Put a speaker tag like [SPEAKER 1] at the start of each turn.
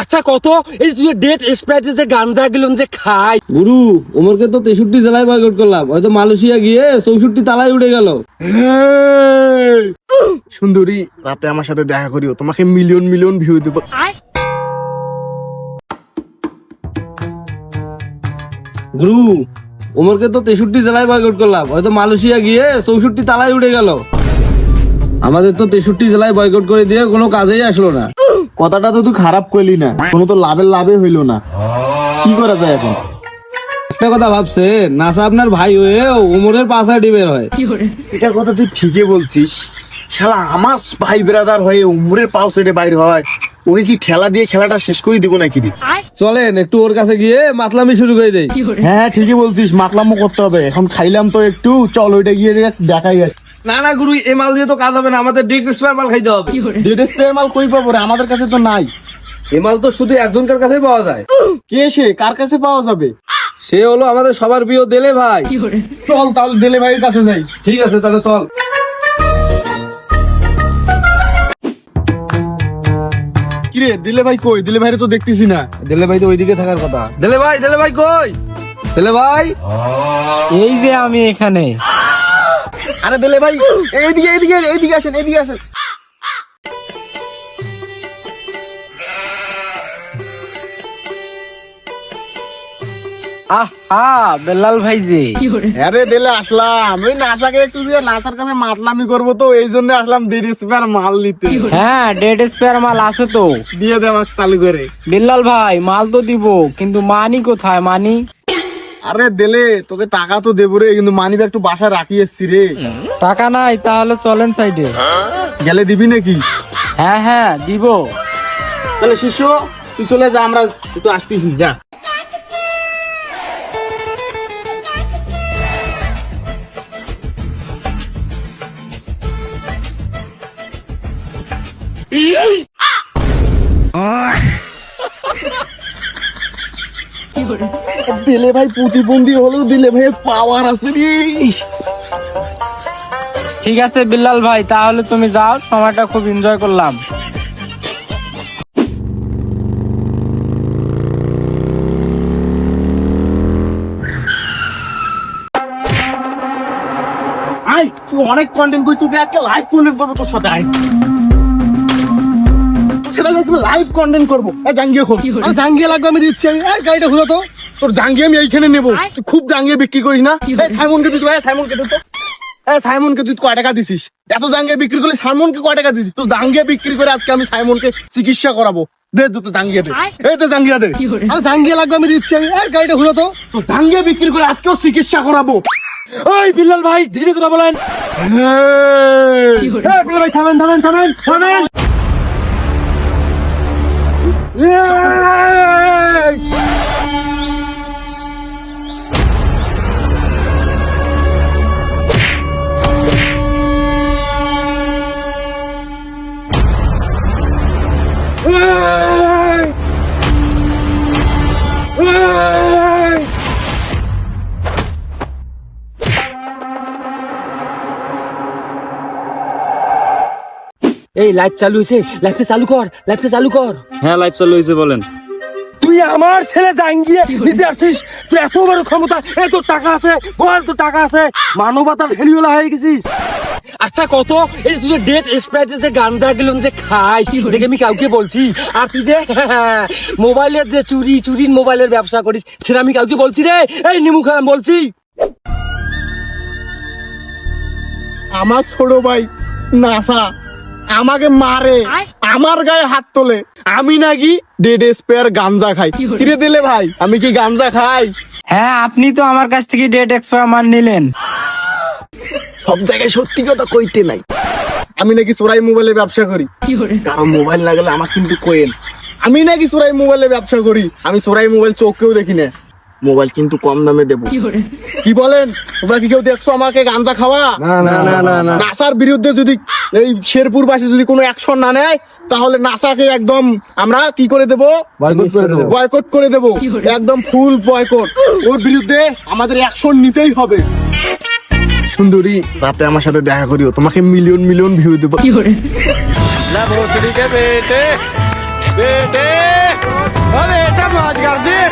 [SPEAKER 1] আচ্ছা কত? এই তুই ডেট স্প্রাইটে যে গাঞ্জা গেলুন যে খাই।
[SPEAKER 2] গুরু ওমরকে তো তেষট্টি জেলায় বয়কট করলাম। হয়তো মালয়েশিয়া গিয়ে চৌষট্টি তালায় উঠে গেল।
[SPEAKER 3] সুন্দরী রাতে আমার সাথে দেখা করিও। তোমাকে মিলিয়ন মিলিয়ন ভিউ দেবো।
[SPEAKER 2] গুরু ওমরকে তো তেষট্টি জেলায় বয়কট করলাম। হয়তো মালয়েশিয়া গিয়ে চৌষট্টি তালায় উঠে গেল। আমাদের তো তেষট্টি জেলায় বয়কট করে দিয়ে কোনো কাজেই আসলো না।
[SPEAKER 3] কথাটা তো তুই খারাপ করলি না। কোনো তো লাভের লাভে হইল না। কি করা যায় এখন?
[SPEAKER 2] একটা কথা ভাবছে নাসা আপনার ভাই হয়ে ওমরের পাশাটি বের হয়।
[SPEAKER 3] এটা কথা তুই ঠিকই বলছিস। শালা আমার ভাই ব্রাদার হয়ে উমরের পাও সেটে বাইরে হয়। ওকে কি ঠেলা দিয়ে খেলাটা শেষ করে দিব নাকি? রে?
[SPEAKER 2] চলেন একটু ওর কাছে গিয়ে মাতলামি শুরু করে দেই।
[SPEAKER 3] হ্যাঁ ঠিকই বলছিস মাতলামো করতে হবে। এখন খাইলাম তো একটু চল ওইটা গিয়ে দেখ- দেখাই আসি।
[SPEAKER 2] না না গুরু এ মাল দিয়ে তো কাজ হবে না আমাদের ডিক স্পেয়ার মাল খাইতে হবে।
[SPEAKER 3] ডেড স্প্রে মাল কই পাবো রে? আমাদের কাছে তো নাই।
[SPEAKER 2] এ মাল তো শুধু একজনকার কাছেই পাওয়া যায়।
[SPEAKER 3] কে সে? কার কাছে পাওয়া যাবে?
[SPEAKER 2] সে হলো আমাদের সবার প্রিয় দেলে ভাই।
[SPEAKER 3] চল তাহলে দেলে ভাইয়ের কাছে যাই।
[SPEAKER 2] ঠিক আছে তাহলে চল।
[SPEAKER 3] কিরে দিলে ভাই কই? দিলে ভাইরে তো দেখতেছি না।
[SPEAKER 2] দেলে ভাই তো ওইদিকে থাকার কথা। দেলে ভাই দেলে ভাই কই? দেলে ভাই?
[SPEAKER 1] এই যে আমি এখানে।
[SPEAKER 3] আরে দিলে ভাই এইদিকে এইদিকে এইদিকে আসেন এইদিকে আসেন।
[SPEAKER 1] আহা বেলাল ভাই যে।
[SPEAKER 3] আরে দিলে আসলাম। ওই নাসাকে একটু দিয়ে নাসার কাছে মাতলামি করব তো এই জন্য আসলাম দেড় স্পেয়ার মাল নিতে।
[SPEAKER 1] হ্যাঁ ডেড স্পেয়ার মাল আছে তো।
[SPEAKER 3] দিয়ে দে আমাকে চালু করে।
[SPEAKER 1] বিল্লাল ভাই মাল তো দিব কিন্তু মানি কোথায় মানি?
[SPEAKER 3] আরে দিলে তোকে টাকা তো দেবো রে কিন্তু মানি একটু বাসায় রাখি এসছি রে।
[SPEAKER 1] টাকা নাই তাহলে চলেন সাইডে
[SPEAKER 3] গেলে দিবি নাকি?
[SPEAKER 1] হ্যাঁ হ্যাঁ দিব।
[SPEAKER 3] তাহলে শিষ্য তুই চলে যা আমরা একটু আসতেছি যা। দিলে ভাই প্রতিবন্ধী হলেও দিলে ভাই পাওয়ার আছে রে।
[SPEAKER 1] ঠিক আছে বিল্লাল ভাই তাহলে তুমি যাও সময়টা খুব এনজয় করলাম।
[SPEAKER 3] আই তুই অনেক কন্টেন্ট করছিস তুই একটা লাইভ কন্টেন্ট করব তোর সাথে আয়। লাইভ কন্টেন্ট করব জাঙ্গিয়ে খোল জাঙ্গিয়ে লাগবে আমি দিচ্ছি। আমি এই গাড়িটা ঘুরো তো। তোর আমি এইখানে নেব। তুই খুব জাঙ্গিয়ে বিক্রি করিস না। সাইমনকে তুই সাইমনকে তুই তো। এই সাইমনকে তুই কয় টাকা দিছিস? এত জাঙ্গিয়ে বিক্রি করলে সাইমনকে কয় টাকা দিছিস? তো জাঙ্গিয়ে বিক্রি করে আজকে আমি সাইমনকে চিকিৎসা করাবো। দে তো তো দে। এই তো জাঙ্গিয়া দে। আর জাঙ্গিয়ে লাগবে আমি দিচ্ছি। আমি এই গাড়িটা ঘুরো তো। তো জাঙ্গিয়ে বিক্রি করে আজকেও চিকিৎসা করাবো।
[SPEAKER 1] ওই বিল্লাল ভাই ধীরে কথা বলেন। ভাই থামেন থামেন থামেন। 啊 এই লাইভ চালু হয়েছে লাইভটা চালু কর লাইভটা চালু কর।
[SPEAKER 4] হ্যাঁ লাইভ চালু হয়েছে বলেন।
[SPEAKER 1] তুই আমার ছেলে জাঙ্গিয়ে নিতে আসছিস? তুই এত বড় ক্ষমতা এত টাকা আছে বল তো টাকা আছে। মানবতার হেলিওলা হয়ে গেছিস। আচ্ছা কত? এই যে তুই যে ডেট স্প্রাইটে যে গাঞ্জা গেলুন যে খাই দেখে আমি কাউকে বলছি। আর তুই যে মোবাইলের যে চুরি চুরির মোবাইলের ব্যবসা করিস সেটা আমি কাউকে বলছি রে। এই নিমু খান বলছি।
[SPEAKER 3] আমার ছোট ভাই নাসা আমাকে মারে আমার গায়ে হাত তোলে। আমি নাকি ডেড স্পেয়ার গাঞ্জা খাই। কিরে দিলে ভাই আমি কি গাঞ্জা খাই?
[SPEAKER 1] হ্যাঁ আপনি তো আমার কাছ থেকে ডেড এক্সপায়ার মান নিলেন।
[SPEAKER 3] সব জায়গায় সত্যি কথা কইতে নাই। আমি নাকি চোরাই মোবাইলে ব্যবসা করি। কারণ মোবাইল না গেলে আমার কিন্তু কোয়েল। আমি নাকি চোরাই মোবাইলে ব্যবসা করি। আমি চোরাই মোবাইল চোখকেও দেখি না। মোবাইল কিন্তু কম দামে দেবো। কি বলেন? তোমরা কি কেউ দেখছ আমাকে গাঞ্জা খাওয়া?
[SPEAKER 2] না না না না না।
[SPEAKER 3] নাসার বিরুদ্ধে যদি এই শেরপুর বাসী যদি কোনো অ্যাকশন না নেয় তাহলে নাসাকে একদম আমরা কি করে দেব?
[SPEAKER 2] বয়কট করে দেবো।
[SPEAKER 3] বয়কট করে দেব। একদম ফুল বয়কট। ওর বিরুদ্ধে আমাদের অ্যাকশন নিতেই হবে। সুন্দরী রাতে আমার সাথে দেখা করিও। তোমাকে মিলিয়ন মিলিয়ন ভিউ দেবো।
[SPEAKER 4] না ভোসড়ি কে বেটে। বেটে
[SPEAKER 2] আজকার দিন